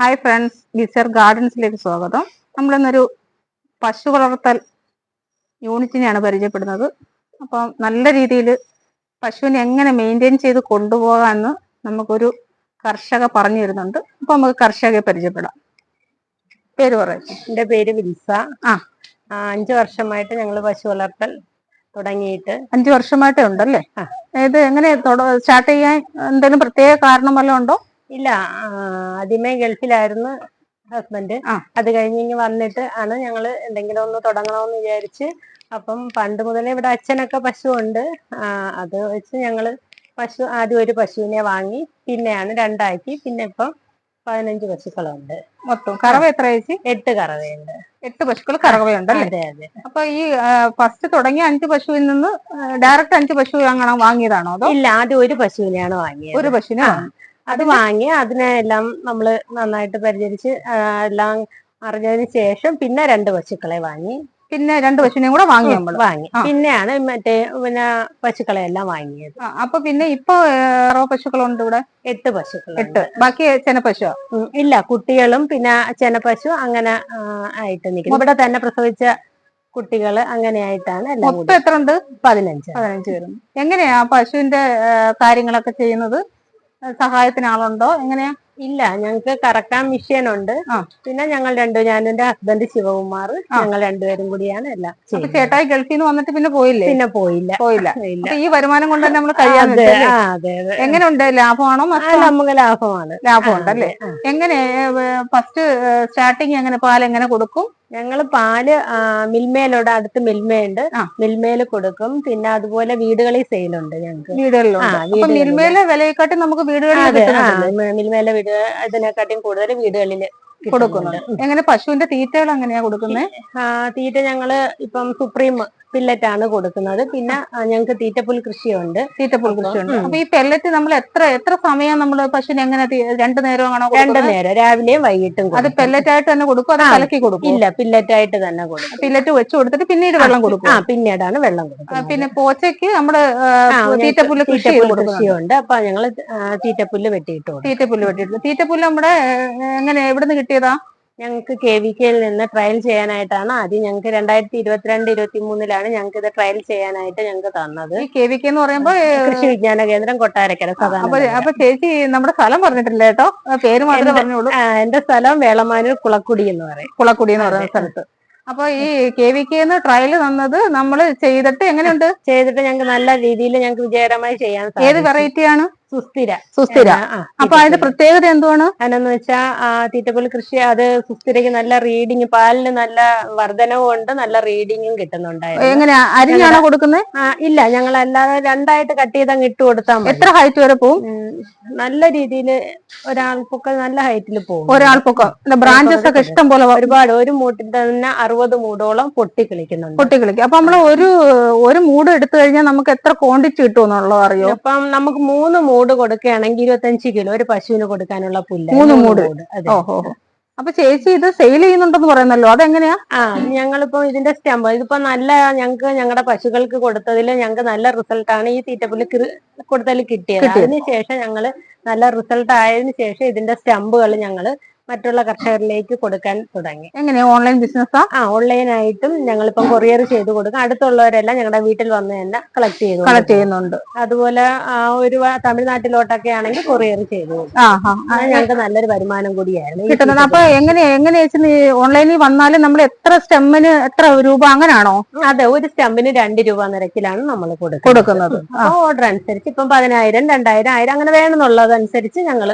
Hi friends ഗിസർ ഗാർഡൻസിലേക്ക് സ്വാഗതം. നമ്മളിന്നൊരു പശു വളർത്തൽ യൂണിറ്റിനെയാണ് പരിചയപ്പെടുന്നത്. അപ്പം നല്ല രീതിയിൽ പശുവിനെ എങ്ങനെ മെയിന്റെയിൻ ചെയ്ത് കൊണ്ടുപോകാമെന്ന് നമുക്കൊരു കർഷക പറഞ്ഞു തരുന്നുണ്ട്. അപ്പം നമുക്ക് കർഷകയെ പരിചയപ്പെടാം. പേര് പറയാം. എന്റെ പേര് വിൽസ. ആ. അഞ്ച് വർഷമായിട്ട് ഞങ്ങൾ പശു വളർത്തൽ തുടങ്ങിയിട്ട്. അഞ്ച് വർഷമായിട്ടേ ഉണ്ടല്ലേ. ഇത് എങ്ങനെ സ്റ്റാർട്ട് ചെയ്യാൻ എന്തെങ്കിലും പ്രത്യേക കാരണം വല്ലതും ഉണ്ടോ? ഇല്ല ആദ്യമേ ഗൾഫിലായിരുന്നു ഹസ്ബൻഡ്. അത് കഴിഞ്ഞ് ഇങ്ങ് വന്നിട്ട് ആണ് ഞങ്ങൾ എന്തെങ്കിലും ഒന്ന് തുടങ്ങണമെന്ന് വിചാരിച്ച്. അപ്പം പണ്ട് മുതലേ ഇവിടെ അച്ഛനൊക്കെ പശു ഉണ്ട് അത് വെച്ച് ഞങ്ങൾ പശു ആദ്യം ഒരു പശുവിനെ വാങ്ങി പിന്നെയാണ് രണ്ടാക്കി. പിന്നെ ഇപ്പം പതിനഞ്ച് പശുക്കളുണ്ട്. മൊത്തം കറവ എത്ര ചേച്ചി? എട്ട് കറവയുണ്ട്. എട്ട് പശുക്കൾ കറവയുണ്ട് അതെ അതെ. അപ്പൊ ഈ ഫസ്റ്റ് തുടങ്ങിയ അഞ്ച് പശുവിൽ നിന്ന് ഡയറക്റ്റ് അഞ്ച് പശു അങ്ങനെ വാങ്ങിയതാണോ അതോ? ഇല്ല ആദ്യം ഒരു പശുവിനെയാണ് വാങ്ങിയത്. ഒരു പശുവിനെ ആ. വാങ്ങി. അതിനെ എല്ലാം അതിനെല്ലാം നമ്മൾ നന്നായിട്ട് പരിചരിച്ച് എല്ലാം അറിഞ്ഞതിന് ശേഷം പിന്നെ രണ്ട് പശുക്കളെ വാങ്ങി. പിന്നെ രണ്ട് പശുവിനെയും കൂടെ വാങ്ങി നമ്മൾ വാങ്ങി. പിന്നെയാണ് മറ്റേ പിന്നെ പശുക്കളെ എല്ലാം വാങ്ങിയത് അപ്പൊ പിന്നെ ഇപ്പൊ റോ പശുക്കളുണ്ട് ഇവിടെ? എട്ട് പശുക്കൾ എട്ട്. ബാക്കി ചെനപ്പശു ഇല്ല കുട്ടികളും പിന്നെ ചെനപ്പശു അങ്ങനെ ആയിട്ട് നിൽക്കുന്നു. ഇവിടെ തന്നെ പ്രസവിച്ച കുട്ടികൾ അങ്ങനെയായിട്ടാണ് എല്ലാം മൊത്തം എത്ര ഉണ്ട് പതിനഞ്ച്. പതിനഞ്ച് പേരും. എങ്ങനെയാ പശുവിന്റെ കാര്യങ്ങളൊക്കെ ചെയ്യുന്നത്? സഹായത്തിന് ആളുണ്ടോ എങ്ങനെയാ? ഇല്ല ഞങ്ങൾക്ക് കറക്കാൻ മെഷീൻ ഉണ്ട് പിന്നെ ഞങ്ങൾ രണ്ടു ഞാൻ എന്റെ ഹസ്ബൻഡ് ശിവകുമാർ. ഞങ്ങൾ രണ്ടുപേരും കൂടിയാണ് എല്ലാം ചേട്ടായി ഗൾഫിൽ നിന്ന് വന്നിട്ട് പിന്നെ പോയില്ലേ? പിന്നെ പോയില്ല. പോയില്ല. ഈ വരുമാനം കൊണ്ട് തന്നെ നമ്മൾ കഴിയാതെ എങ്ങനെയുണ്ട്? ലാഭമാണോ നമുക്ക് ലാഭമാണ്. ലാഭമുണ്ടല്ലേ എങ്ങനെ ഫസ്റ്റ് സ്റ്റാർട്ടിങ് എങ്ങനെ പാൽ എങ്ങനെ കൊടുക്കും? ഞങ്ങൾ പാൽ മിൽമയിലൂടെ അടുത്ത് മിൽമയുണ്ട്. മിൽമയിൽ കൊടുക്കും. പിന്നെ അതുപോലെ വീടുകളിൽ സെയിലുണ്ട് ഞങ്ങൾക്ക് വീടുകളിലുണ്ട്. മിൽമയിലെ വിലയെക്കാട്ടി നമുക്ക് വീടുകളിൽ മിൽമയിലെ വീട് ഇതിനെക്കാട്ടിയും കൂടുതൽ വീടുകളിൽ കൊടുക്കുന്നുണ്ട് എങ്ങനെ? പശുവിന്റെ തീറ്റകൾ എങ്ങനെയാ കൊടുക്കുന്നത് തീറ്റ ഞങ്ങൾ ഇപ്പം സുപ്രീം പില്ലറ്റ് ആണ് കൊടുക്കുന്നത്. പിന്നെ ഞങ്ങൾക്ക് തീറ്റപ്പുൽ കൃഷിയുണ്ട്. തീറ്റപ്പുൽ കൃഷിയുണ്ട്. അപ്പൊ ഈ പെല്ലറ്റ് നമ്മൾ എത്ര എത്ര സമയം നമ്മൾ പശുവിനെ എങ്ങനെ രണ്ടു ആണോ രണ്ടു കൊടുക്കുന്നത് നേരം. രാവിലെയും വൈകിട്ടും അത്. പെല്ലറ്റ് ആയിട്ട് തന്നെ കൊടുക്കും അത് കലക്കി കൊടുക്കും ഇല്ല പില്ലറ്റ് ആയിട്ട് തന്നെ കൊടുക്കും. പില്ലറ്റ് വെച്ച് കൊടുത്തിട്ട് പിന്നീട് വെള്ളം കൊടുക്കും ആ പിന്നീടാണ് വെള്ളം കൊടുക്കുന്നത്. പിന്നെ പോച്ചയ്ക്ക് നമ്മുടെ തീറ്റപ്പുൽ തീറ്റപ്പുല്ല് കൃഷി കൃഷിയുണ്ട്. അപ്പൊ ഞങ്ങൾ തീറ്റപ്പുല്ല് വെട്ടിയിട്ട് തീറ്റപ്പുല്ല് വെട്ടിയിട്ട്. തീറ്റപ്പുല്ല് നമ്മുടെ എങ്ങനെ എങ്ങനെ എവിടുന്ന് കിട്ടിയതാ? ഞങ്ങൾക്ക് കെ വി കെയിൽ നിന്ന് ട്രയൽ ചെയ്യാനായിട്ടാണ് ആദ്യം ഞങ്ങൾക്ക് രണ്ടായിരത്തി ഇരുപത്തിരണ്ട് ഇരുപത്തി മൂന്നിലാണ് ഞങ്ങൾക്ക് ഇത് ട്രയൽ ചെയ്യാനായിട്ട് ഞങ്ങൾക്ക് തന്നത്. ഈ കെ വി കെ എന്ന് പറയുമ്പോൾ കൃഷി വിജ്ഞാന കേന്ദ്രം കൊട്ടാരക്കര സാധാരണ അപ്പൊ ചേച്ചി നമ്മുടെ സ്ഥലം പറഞ്ഞിട്ടില്ല കേട്ടോ? പേര് മാത്രമേ പറഞ്ഞോളൂ എന്റെ സ്ഥലം വേളമാനൂർ കുളക്കുടി എന്ന് പറയും. കുളക്കുടി എന്ന് പറയുന്ന സ്ഥലത്ത്. അപ്പൊ ഈ കെ വി കെ എന്ന് ട്രയൽ തന്നത് നമ്മൾ ചെയ്തിട്ട് എങ്ങനെയുണ്ട്? ചെയ്തിട്ട് ഞങ്ങൾക്ക് നല്ല രീതിയിൽ ഞങ്ങൾക്ക് വിജയകരമായി ചെയ്യാൻ ഏത് സാധിച്ചു. സുസ്ഥിര. സുസ്ഥിര. അപ്പൊ അതിന്റെ. പ്രത്യേകത എന്തുവാണ്? അതെന്ന് വെച്ചാൽ തീറ്റപ്പുൽ കൃഷി അത് സുസ്ഥിരയ്ക്ക് നല്ല റീഡിങ് പാലിന് നല്ല വർധനവും ഉണ്ട് നല്ല റീഡിങ്ങും കിട്ടുന്നുണ്ടായിരുന്നു. എങ്ങനെയാ? അരിഞ്ഞാണോ കൊടുക്കുന്നത് ഇല്ല ഞങ്ങൾ അല്ലാതെ രണ്ടായിട്ട് കട്ട് ചെയ്ത് അങ്ങ് ഇട്ട് കൊടുത്താൽ എത്ര ഹൈറ്റ് വരെ പോവും? നല്ല രീതിയിൽ ഒരാൾക്കൊക്കെ നല്ല ഹൈറ്റിൽ പോകും ഒരാൾക്കൊക്കെ. ബ്രാഞ്ചസ് ഒക്കെ ഇഷ്ടം പോലെ ഒരുപാട് ഒരു മൂട്ടിൽ തന്നെ അറുപത് മൂടോളം പൊട്ടി കളിക്കുന്നുണ്ട്. പൊട്ടി കളിക്കും. അപ്പൊ നമ്മൾ ഒരു ഒരു മൂട് എടുത്തു കഴിഞ്ഞാൽ നമുക്ക് എത്ര ക്വാണ്ടിറ്റി കിട്ടുമെന്നുള്ളത് അറിയോ? അപ്പം നമുക്ക് മൂന്ന് മൂട് കൊടുക്കുകയാണെങ്കിൽ ഇരുപത്തഞ്ച് കിലോ ഒരു പശുവിന് കൊടുക്കാനുള്ള പുല്ല്. മൂന്ന് മൂട്. ഓഹോ. അപ്പൊ ചേച്ചി ഇത് സെയിൽ ചെയ്യുന്നുണ്ടെന്ന് പറയുന്നല്ലോ അതെങ്ങനെയാ? ആ ഞങ്ങളിപ്പോ ഇതിന്റെ സ്റ്റമ്പ് ഇതിപ്പോ നല്ല ഞങ്ങൾക്ക് ഞങ്ങളുടെ പശുക്കൾക്ക് കൊടുത്തതിൽ ഞങ്ങൾക്ക് നല്ല റിസൾട്ടാണ് ഈ തീറ്റപ്പുല്ല് കൊടുത്തതിൽ കിട്ടിയത്. കിട്ടിയത്. അതിനുശേഷം ഞങ്ങൾ നല്ല റിസൾട്ട് ആയതിനു ശേഷം ഇതിന്റെ സ്റ്റമ്പുകൾ ഞങ്ങൾ മറ്റുള്ള കർഷകരിലേക്ക് കൊടുക്കാൻ തുടങ്ങി. എങ്ങനെ ഓൺലൈൻ ബിസിനസ്സാ ആ? ഓൺലൈനായിട്ടും ഞങ്ങളിപ്പം കൊറിയർ ചെയ്ത് കൊടുക്കും. അടുത്തുള്ളവരെല്ലാം ഞങ്ങളുടെ വീട്ടിൽ വന്ന് തന്നെ കളക്ട് ചെയ്തു കളക്ട് ചെയ്യുന്നുണ്ട്. അതുപോലെ ആ, ഒരു തമിഴ്നാട്ടിലോട്ടൊക്കെ ആണെങ്കിൽ കൊറിയർ ചെയ്തു ഞങ്ങൾക്ക് നല്ലൊരു വരുമാനം കൂടിയായിരുന്നു. കിട്ടുന്നത്. അപ്പൊ. എങ്ങനെ എങ്ങനെ ഓൺലൈനിൽ വന്നാലും നമ്മൾ എത്ര സ്റ്റെമ്മിന് എത്ര രൂപ അങ്ങനെയാണോ അതെ ഒരു സ്റ്റെമ്മിന് രണ്ട് രൂപ നിരക്കിലാണ് നമ്മൾ കൊടുക്കുന്നത്. ഓർഡർ അനുസരിച്ച് ഇപ്പം പതിനായിരം രണ്ടായിരം ആയിരം അങ്ങനെ വേണമെന്നുള്ളത് അനുസരിച്ച് ഞങ്ങൾ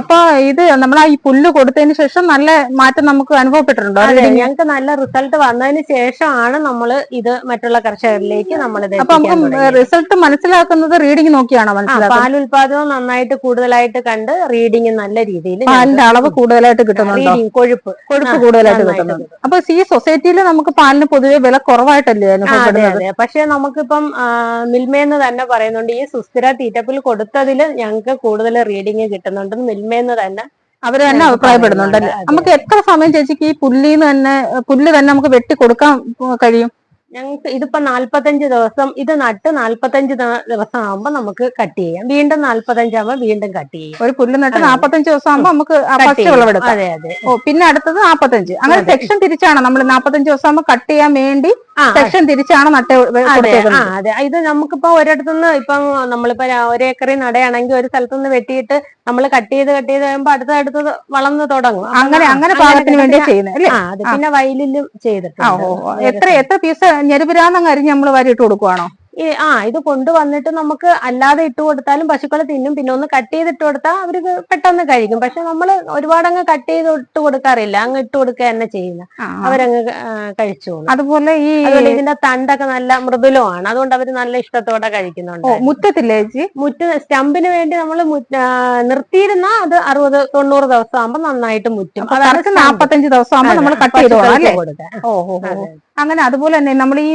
അപ്പൊ ഇത് നമ്മൾ ഈ പുല്ല് കൊടുത്തതിന് ശേഷം നല്ല മാറ്റം നമുക്ക് അനുഭവപ്പെട്ടിട്ടുണ്ടോ? ഞങ്ങൾക്ക് നല്ല റിസൾട്ട് വന്നതിന് ശേഷമാണ് നമ്മൾ ഇത് മറ്റുള്ള കർഷകരിലേക്ക് നമ്മൾ അപ്പൊ നമുക്ക് റിസൾട്ട് മനസ്സിലാക്കുന്നത് റീഡിംഗ് നോക്കിയാണോ മനസ്സിലാക്കുക പാൽ പാലുൽപാദനം നന്നായിട്ട് കൂടുതലായിട്ട് കണ്ട് റീഡിംഗ് നല്ല രീതിയിൽ പാലിന്റെ അളവ് കൂടുതലായിട്ട് കിട്ടുന്നുണ്ടോ? കൊഴുപ്പ്. കൊഴുപ്പ് കൂടുതലായിട്ട് കിട്ടുന്നുണ്ട്. അപ്പൊ ഈ സൊസൈറ്റിയിൽ നമുക്ക് പാലിന് പൊതുവെ വില കുറവായിട്ടല്ലേ അനുഭവപ്പെടുന്നത്? പക്ഷെ നമുക്കിപ്പം മിൽമയെന്ന് തന്നെ പറയുന്നുണ്ട് ഈ സുസ്ഥിര തീറ്റപ്പിൽ കൊടുത്തതിൽ ഞങ്ങൾക്ക് കൂടുതൽ റീഡിങ് കിട്ടുന്നുണ്ട്. മിൽമയെന്ന് തന്നെ അവർ തന്നെ. അതെ. നമുക്ക് എത്ര സമയം ചേച്ചിക്ക് ഈ പുല്ലിന്ന് തന്നെ പുല്ല് തന്നെ നമുക്ക് വെട്ടി കൊടുക്കാൻ കഴിയും? ഞങ്ങൾക്ക് ഇതിപ്പോ നാല്പത്തഞ്ച് ദിവസം ഇത് നട്ട് നാല്പത്തഞ്ച് ദിവസം ആകുമ്പോ നമുക്ക് കട്ട് ചെയ്യാം. വീണ്ടും നാല്പത്തഞ്ച് ആകുമ്പോ വീണ്ടും കട്ട് ചെയ്യാം. ഒരു പുല്ല് നട്ട് നാല്പത്തഞ്ച് ദിവസം ആകുമ്പോ നമുക്ക് ഫസ്റ്റ് വിളവെടുക്കാം. അതെ അതെ. ഓ പിന്നെ അടുത്തത് നാല്പത്തഞ്ച്. അങ്ങനെ സെക്ഷൻ തിരിച്ചാണ്. നമ്മൾ നാല്പത്തഞ്ച് ദിവസം ആകുമ്പോൾ കട്ട് ചെയ്യാൻ വേണ്ടി സെക്ഷൻ തിരിച്ചാണ് നട്ട് അതെ ഇത് നമുക്കിപ്പോ ഒരിടത്തുനിന്ന് ഇപ്പം നമ്മളിപ്പോ ഒരേക്കറി നടയാണെങ്കിൽ ഒരു സ്ഥലത്തുനിന്ന് വെട്ടിയിട്ട് നമ്മൾ കട്ട് ചെയ്ത് കട്ട് ചെയ്ത് കഴിയുമ്പോ അടുത്ത അടുത്ത് വളർന്നു തുടങ്ങും. അങ്ങനെ അങ്ങനെ പാകത്തിന് വേണ്ടി പിന്നെ- ചെയ്യുന്നത് അത് പിന്നെ വയലിലും ചെയ്തിട്ട് ചെയ്തിട്ടുണ്ട്. എത്ര എത്ര പീസ് ഞെരുപുരാന്നങ്ങ് അരിഞ്ഞ് നമ്മൾ വരിയിട്ട് കൊടുക്കുവാണോ? ആ ഇത് കൊണ്ടുവന്നിട്ട് നമുക്ക് അല്ലാതെ ഇട്ട് കൊടുത്താലും പശുക്കൾ തിന്നും. പിന്നെ ഒന്ന് കട്ട് ചെയ്ത് ഇട്ട് കൊടുത്താൽ അവർ പെട്ടെന്ന് കഴിക്കും. പക്ഷെ നമ്മൾ ഒരുപാട് അങ്ങ് കട്ട് ചെയ്ത് ഇട്ട് കൊടുക്കാറില്ല. അങ്ങ് ഇട്ട് കൊടുക്കുക തന്നെ ചെയ്യുന്ന. അവരങ്ങ് കഴിച്ചു കഴിച്ചോളും. അതുപോലെ ഈ ഇതിന്റെ തണ്ടൊക്കെ നല്ല മൃദുലമാണ്. അതുകൊണ്ട് അവർ നല്ല ഇഷ്ടത്തോടെ കഴിക്കുന്നുണ്ട്. മുറ്റത്തില്ലേ ചേച്ചി? മുറ്റ സ്റ്റമ്പിന് വേണ്ടി നമ്മൾ നിർത്തിയിരുന്ന അത് അറുപത് തൊണ്ണൂറ് ദിവസം ആകുമ്പോൾ നന്നായിട്ട് മുറ്റും. അതാണ് നാപ്പത്തഞ്ച് ദിവസം ആകുമ്പോൾ നമ്മൾ കട്ട് ചെയ്ത്. അങ്ങനെ അതുപോലെ തന്നെ നമ്മൾ ഈ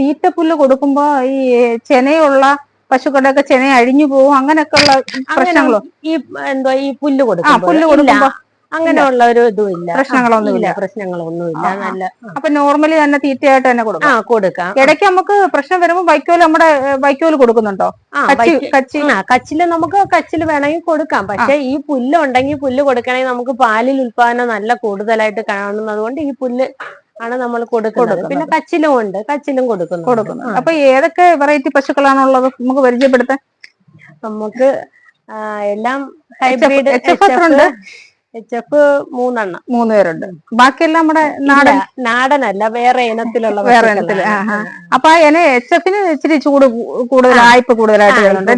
തീറ്റപ്പുല്ല് കൊടുക്കുമ്പോ ഈ ചെനയുള്ള പശുക്കളുടെ ഒക്കെ ചെന അഴിഞ്ഞു പോകും അങ്ങനെയൊക്കെ ഉള്ള പ്രശ്നങ്ങളോ? ഈ എന്തോ ഈ പുല്ല് കൊടുക്കും പുല്ല്. കൊടുക്കുമ്പോ അങ്ങനെയുള്ള ഒരു ഇതും ഇല്ല പ്രശ്നങ്ങളൊന്നുമില്ല. പ്രശ്നങ്ങളൊന്നുമില്ല. നല്ല അപ്പൊ നോർമലി തന്നെ തീറ്റയായിട്ട് തന്നെ കൊടുക്കാം. കൊടുക്കാം. ഇടയ്ക്ക് നമുക്ക് പ്രശ്നം വരുമ്പോൾ വൈക്കോൽ നമ്മുടെ വൈക്കോൽ വൈക്കോൽ കൊടുക്കുന്നുണ്ടോ? കച്ചിൽ നമുക്ക് കച്ചിൽ വേണമെങ്കിൽ കൊടുക്കാം. പക്ഷെ ഈ പുല്ല് ഉണ്ടെങ്കിൽ പുല്ല് കൊടുക്കണമെങ്കിൽ നമുക്ക് പാലിൽ ഉൽപാദനം നല്ല കൂടുതലായിട്ട് കാണുന്നത് കൊണ്ട് ഈ പുല്ല് ആണ് നമ്മൾ കൊടുക്കുന്നത്. പിന്നെ കച്ചിലും ഉണ്ട്. കച്ചിലും കൊടുക്കുന്നു. കൊടുക്കുന്നു. അപ്പൊ ഏതൊക്കെ വെറൈറ്റി പശുക്കളാണുള്ളത് നമുക്ക് പരിചയപ്പെടുത്താൻ? നമുക്ക് എല്ലാം ഹൈബ്രിഡ് എച്ച് എഫ് ഉണ്ട് എച്ച് എഫ് മൂന്നെണ്ണം. മൂന്ന് പേരുണ്ട്. ബാക്കിയെല്ലാം നമ്മുടെ നാടൻ? നാടനല്ല വേറെ ഇനത്തിലുള്ള വേറെ ഇനത്തിൽ അപ്പൊ അതിനെ എച്ച് എഫിന് ഇച്ചിരി ചൂട് കൂടുതൽ. ആയ്പ കൂടുതലായിട്ട് വരുന്നുണ്ട്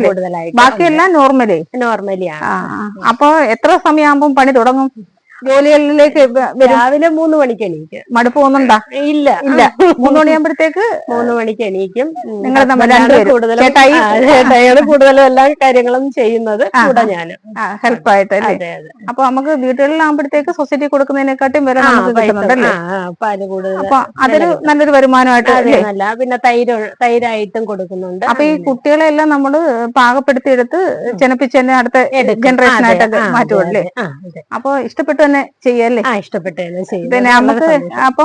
ബാക്കിയെല്ലാം നോർമലേ നോർമലി നോർമലിയാണ്. അപ്പൊ എത്ര സമയമാകുമ്പോൾ പണി തുടങ്ങും? ജോലികളിലേക്ക് രാവിലെ മൂന്ന് മണിക്ക് എണീക്കും. മടുപ്പ് പോകുന്നുണ്ടാ ഇല്ല. ഇല്ല. മൂന്ന് മണിയാകുമ്പോഴത്തേക്ക് മൂന്ന് മണിക്ക് എണീക്കും. നിങ്ങൾ. കൂടുതലും കൂടുതലും എല്ലാ കാര്യങ്ങളും ചെയ്യുന്നത് കൂടെ. ഞാനും. ഹെൽപ്പ് ആയിട്ട് അല്ലേ അപ്പൊ നമുക്ക് വീടുകളിലാകുമ്പോഴത്തേക്ക് സൊസൈറ്റി കൊടുക്കുന്നതിനെക്കാട്ടും വില നമുക്ക് കിട്ടുന്നുണ്ടല്ലേ? അപ്പൊ അതൊരു നല്ലൊരു വരുമാനമായിട്ട് പിന്നെ തൈര് തൈരായിട്ടും കൊടുക്കുന്നുണ്ട്. അപ്പൊ ഈ കുട്ടികളെല്ലാം നമ്മൾ പാകപ്പെടുത്തിയെടുത്ത് ചെനപ്പിച്ചെന്നെ അടുത്ത. ജനറേഷൻ ആയിട്ടൊക്കെ മാറ്റുമല്ലേ. അപ്പൊ ഇഷ്ടപ്പെട്ട് തന്നെ ചെയ്യല്ലേ ആ ചെയ്യുന്നത് പിന്നെ നമുക്ക്. അപ്പൊ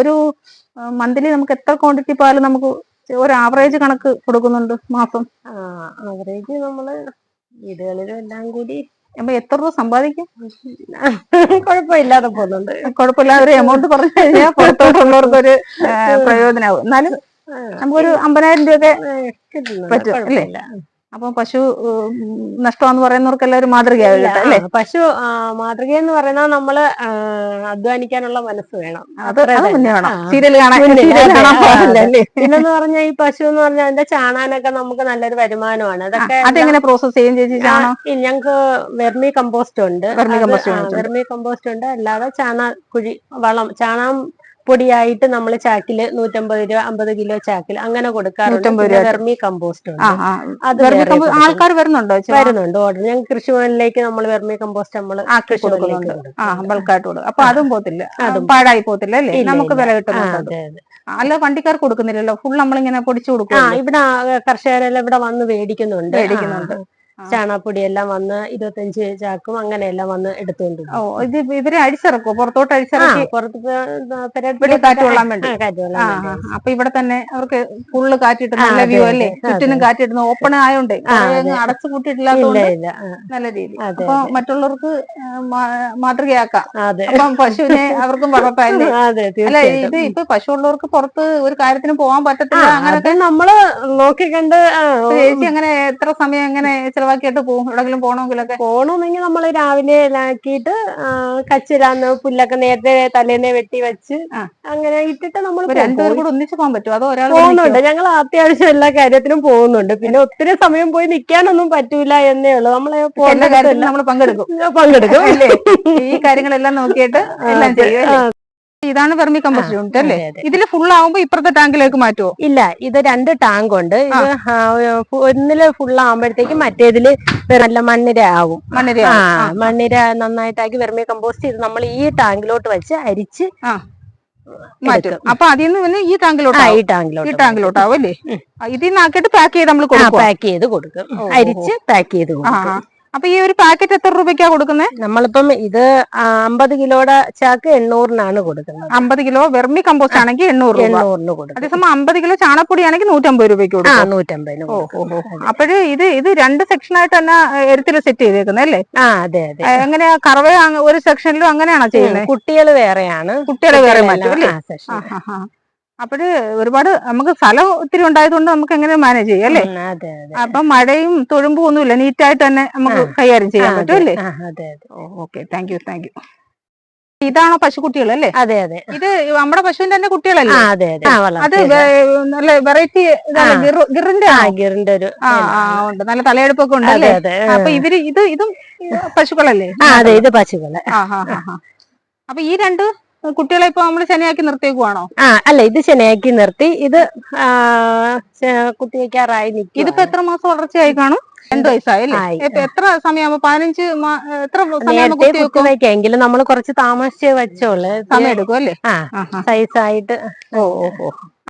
ഒരു മന്ത്ലി നമുക്ക് എത്ര ക്വാണ്ടിറ്റി പാൽ നമുക്ക് ഒരു ആവറേജ് കണക്ക് കൊടുക്കുന്നുണ്ട് മാസം? ആവറേജ് നമ്മൾ വീടുകളിലും എല്ലാം കൂടി അപ്പൊ എത്ര രൂപ സമ്പാദിക്കും? കുഴപ്പമില്ലാതെ പോകുന്നുണ്ട്. കുഴപ്പമില്ലാതെ ഒരു എമൗണ്ട് പറഞ്ഞു കഴിഞ്ഞാൽ പുറത്തോട്ടുള്ളവർക്ക് ഒരു പ്രയോജനമാവും. എന്നാലും നമുക്കൊരു അമ്പതിനായിരം രൂപയൊക്കെ പറ്റും, അല്ലേ? അപ്പൊ പശു നഷ്ടമാന്ന് പറയുന്നവർക്കെല്ലാം ഒരു മാതൃകയാവും അല്ലേ? പശു മാതൃക എന്ന് പറയുന്നത് നമ്മൾ അധ്വാനിക്കാനുള്ള മനസ്സ് വേണം. അത്. മുന്നേ വേണം. സീരിയൽ കാണാൻ പിന്നെന്ന് പറഞ്ഞാൽ ഈ പശു എന്ന് പറഞ്ഞാൽ അതിന്റെ ചാണാനൊക്കെ നമുക്ക് നല്ലൊരു വരുമാനമാണ്. അതൊക്കെ അതെങ്ങനെ പ്രോസസ് ചെയ്യും ചേച്ചി ഞങ്ങൾക്ക് വെർമി കമ്പോസ്റ്റ് ഉണ്ട്. വെർമി കമ്പോസ്റ്റ് ഉണ്ട്. അല്ലാതെ ചാണ കുഴി വളം ചാണകം പൊടിയായിട്ട് നമ്മൾ ചാക്കിൽ നൂറ്റമ്പത് രൂപ അമ്പത് കിലോ ചാക്കിൽ അങ്ങനെ കൊടുക്കാറുണ്ട്. വെർമി കമ്പോസ്റ്റ് അത് ആൾക്കാർ വരുന്നുണ്ടോ? വരുന്നുണ്ട് ഓർഡർ. ഞങ്ങൾ കൃഷിഭവനിലേക്ക് നമ്മൾ വെർമി കമ്പോസ്റ്റ് നമ്മൾ കൊടുക്കുന്നുണ്ട്. ആ ബൾക്കായിട്ട് അപ്പൊ. അതും പോത്തില്ല. അതും പാഴായി പോത്തില്ല അല്ലേ? നമുക്ക്. വില കിട്ടുന്നുണ്ട് അല്ല വണ്ടിക്കാർ കൊടുക്കുന്നില്ലല്ലോ. ഫുൾ നമ്മളിങ്ങനെ പൊടിച്ചു കൊടുക്കും ഇവിടെ കർഷകരെല്ലാം ഇവിടെ വന്ന് മേടിക്കുന്നുണ്ട്. മേടിക്കുന്നുണ്ട്. ആ. എല്ലാം വന്ന് ഇരുപത്തഞ്ച് ചാക്കും അങ്ങനെ എല്ലാം വന്ന് എടുത്തുകൊണ്ട് ഓ. ഇത് ഇവരെ അഴിച്ചിറക്കോ പുറത്തോട്ട് അഴിച്ചിറക്കി പുറത്ത് വെളിയിൽ കാറ്റ് കൊള്ളാൻ വേണ്ടി. അപ്പൊ ഇവിടെ തന്നെ അവർക്ക് ഫുള്ള് കാറ്റിട്ട് നല്ല വ്യൂ അല്ലേ. ചുറ്റിനും കാറ്റിടുന്ന ഓപ്പൺ ആയോണ്ട്. അടച്ചു കൂട്ടിയിട്ടില്ലാത്തതുകൊണ്ട് നല്ല രീതി അപ്പൊ മറ്റുള്ളവർക്ക് മാതൃകയാക്കാം. അപ്പം പശുവിനെ അവർക്കും വളർത്താല്ലേ അല്ല? ഇത് ഇപ്പൊ പശു ഉള്ളവർക്ക് പുറത്ത് ഒരു കാര്യത്തിന് പോകാൻ പറ്റത്തില്ല അത് നമ്മൾ നോക്കിക്കണ്ട് ആ, ഇപ്പൊ ചേച്ചി അങ്ങനെ എത്ര സമയം എങ്ങനെ ചിലവാക്കിയിട്ട് പോകും. എവിടെങ്കിലും പോകണമെങ്കിലൊക്കെ പോകണമെങ്കിൽ നമ്മൾ രാവിലെ ഇതാക്കിയിട്ട് കച്ചിരാന്ന് പുല്ലൊക്കെ നേരത്തെ തലേന്നെ വെട്ടി വെച്ച് അങ്ങനെ ഇട്ടിട്ട് നമ്മൾ രണ്ടുപേരും കൂടെ ഒന്നിച്ച് പോകാൻ പറ്റും അതോ ഒരാൾ പോകുന്നുണ്ട്. ഞങ്ങൾ അത്യാവശ്യം എല്ലാ കാര്യത്തിനും പോകുന്നുണ്ട്. പിന്നെ ഒത്തിരി സമയം പോയി നിൽക്കാനൊന്നും പറ്റൂല എന്നേ ഉള്ളൂ. നമ്മൾ എല്ലാ പോകുന്ന കാര്യത്തിലും നമ്മൾ പങ്കെടുക്കും. പങ്കെടുക്കും. അല്ലേ? ഈ കാര്യങ്ങളെല്ലാം നോക്കിയിട്ട് എല്ലാം ചെയ്യും ഇതാണ് വെർമി കമ്പോസ്റ്റ് യൂണിറ്റ് അല്ലേ. ഇതിൽ ഫുൾ ആവുമ്പോ ഇപ്പുറത്തെ ടാങ്കിലേക്ക് മാറ്റുമോ ഇല്ല ഇത് രണ്ട് ടാങ്ക് ഉണ്ട്. ഒന്നിൽ ഫുൾ ആവുമ്പോഴത്തേക്ക് മറ്റേതിൽ നല്ല മണ്ണിര ആവും. മണ്ണിര ആ. മണ്ണിര നന്നായിട്ടാക്കി വെർമി കമ്പോസ്റ്റ് ഇത് നമ്മൾ ഈ ടാങ്കിലോട്ട് വെച്ച് അരിച്ച് മാറ്റും. അപ്പൊ അതിൽ നിന്ന് പിന്നെ ഈ ടാങ്കിലോട്ട് ഈ ഈ ടാങ്കിലോട്ട് ടാങ്കിലോട്ടാവും അല്ലേ. ഇതിൽ നിന്നാക്കിയിട്ട് പാക്ക് ചെയ്ത് നമ്മൾ കൊടുക്കും പാക്ക് ചെയ്ത് കൊടുക്കും. അരിച്ച് പാക്ക് ചെയ്ത് കൊടുക്കും. അപ്പൊ ഈ ഒരു പാക്കറ്റ് എത്ര രൂപയ്ക്കാ കൊടുക്കുന്നത് നമ്മളിപ്പം ഇത് അമ്പത് കിലോയുടെ ചാക്ക് എണ്ണൂറിനാണ് കൊടുക്കുന്നത്. അമ്പത് കിലോ വെർമി കമ്പോസ്റ്റ് ആണെങ്കിൽ എണ്ണൂറ് രൂപ. എണ്ണൂറിന് കൊടുക്കും. അതേസമയം അമ്പത് കിലോ ചാണപ്പൊടി ആണെങ്കിൽ നൂറ്റമ്പത് രൂപയ്ക്ക് ആ കൊടുക്കും. നൂറ്റമ്പതിന് കൊടുക്കും. അപ്പോഴ് ഇത് ഇത് രണ്ട് സെക്ഷനായിട്ട് തന്നെ എരുത്തിൽ സെറ്റ് ചെയ്തേക്കുന്നത് അല്ലേ? ആ അതെ അതെ. എങ്ങനെയാ കറവ അങ്ങ് ഒരു സെക്ഷനിലും അങ്ങനെയാണോ ചെയ്യുന്നത് കുട്ടികൾ വേറെയാണ്. കുട്ടികളെ വേറെ മാറ്റം അല്ലേ? section. ആ. അപ്പോഴ് ഒരുപാട് നമുക്ക് സ്ഥലം ഒത്തിരി ഉണ്ടായതുകൊണ്ട് നമുക്ക് എങ്ങനെ മാനേജ് ചെയ്യാം അല്ലേ? അപ്പൊ മഴയും തുഴുമ്പും ഒന്നുമില്ല നീറ്റായിട്ട് തന്നെ നമുക്ക് കൈകാര്യം ചെയ്യാൻ പറ്റും അല്ലേ? Okay. Thank you thank you ഇതാണോ പശുക്കുട്ടികൾ അല്ലേ? അതെ അതെ. ഇത് നമ്മുടെ പശുവിന്റെ തന്നെ കുട്ടികളല്ലേ? അതെ അതെ. നല്ല വെറൈറ്റി. ഗിറിന്റെ ഗിറിന്റെ ഒരു ആ ഉണ്ട്. നല്ല തലയെടുപ്പൊക്കെ ഉണ്ട് അല്ലേ? അപ്പൊ ഇവർ ഇത് ഇതും പശുക്കളല്ലേ? അതെ ഇത് പശുക്കളെ. അപ്പൊ ഈ രണ്ട് കുട്ടികളെ ഇപ്പൊ നമ്മൾ ശനിയാക്കി നിർത്തിയേക്കുവാണോ? ആ അല്ല ഇത് ശനിയാക്കി നിർത്തി. ഇത് കുട്ടിയേക്കാറായി കുത്തിവെക്കാറായി നിൽക്കും ഇതിപ്പോ എത്ര മാസം വളർച്ചയായി കാണും? രണ്ടു വയസ്സായി. എത്ര സമയമാകുമ്പോ? പതിനഞ്ച് എത്ര സമയം നമ്മൾ കുറച്ച് താമസിച്ചേ വെച്ചോളൂ. സമയം എടുക്കും അല്ലേ? സൈസായിട്ട്. ഓ ഓ.